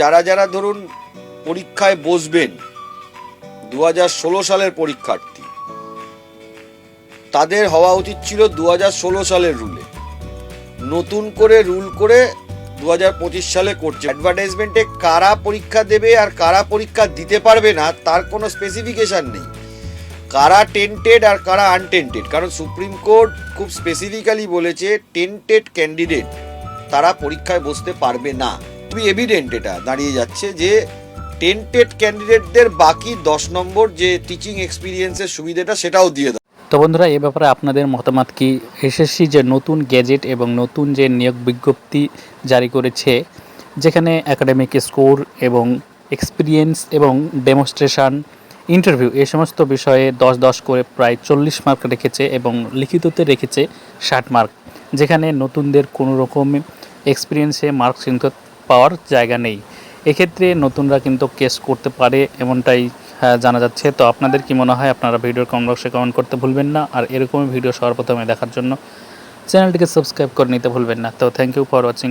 যারা যারা ধরুন পরীক্ষায় বসবেন দু হাজার ষোলো সালের পরীক্ষার্থী, তাদের হওয়া উচিত ছিল দু হাজার ষোলো সালের রুলে। নতুন করে রুল করে দু হাজার পঁচিশ সালে করছে। অ্যাডভার্টাইজমেন্টে কারা পরীক্ষা দেবে আর কারা পরীক্ষা দিতে পারবে না, তার কোনো স্পেসিফিকেশান নেই। কারা টেন্টেড আর কারা আনটেন্টেড কারণ সুপ্রিম কোর্ট খুব স্পেসিফিক্যালি বলেছে টেন্টেড ক্যান্ডিডেট তারা পরীক্ষায় বসতে পারবে না। খুবই এভিডেন্ট এটা, দাঁড়িয়ে যাচ্ছে যে টেন্টেড ক্যান্ডিডেটদের বাকি দশ নম্বর যে টিচিং এক্সপিরিয়েন্সের সুবিধাটা সেটাও দিয়ে দেয় তো বন্ধুরা, এ ব্যাপারে আপনাদের মতামত কি? এসএসসি যে নতুন গ্যাজেট এবং নতুন যে নিয়োগ বিজ্ঞপ্তি জারি করেছে, যেখানে একাডেমিক স্কোর এবং এক্সপিরিয়েন্স এবং ডেমনস্ট্রেশন ইন্টারভিউ এ সমস্ত বিষয়ে দশ দশ করে প্রায় চল্লিশ মার্ক রেখেছে এবং লিখিততে রেখেছে ষাট মার্ক যেখানে নতুনদের কোনো রকম এক্সপিরিয়েন্সে মার্কস কিন্তু পাওয়ার জায়গা নেই। এক্ষেত্রে নতুনরা কিন্তু কেস করতে পারে এমনটাই হ্যাঁ, জানা যাচ্ছে। তো আপনাদের কি মনে হয়? আপনারা ভিডিওর কমেন্ট বক্সে কমেন্ট করতে ভুলবেন না। আর এরকমই ভিডিও সর্বপ্রথমে দেখার জন্য চ্যানেলটিকে সাবস্ক্রাইব করে নিতে ভুলবেন না। তো থ্যাংক ইউ ফর ওয়াচিং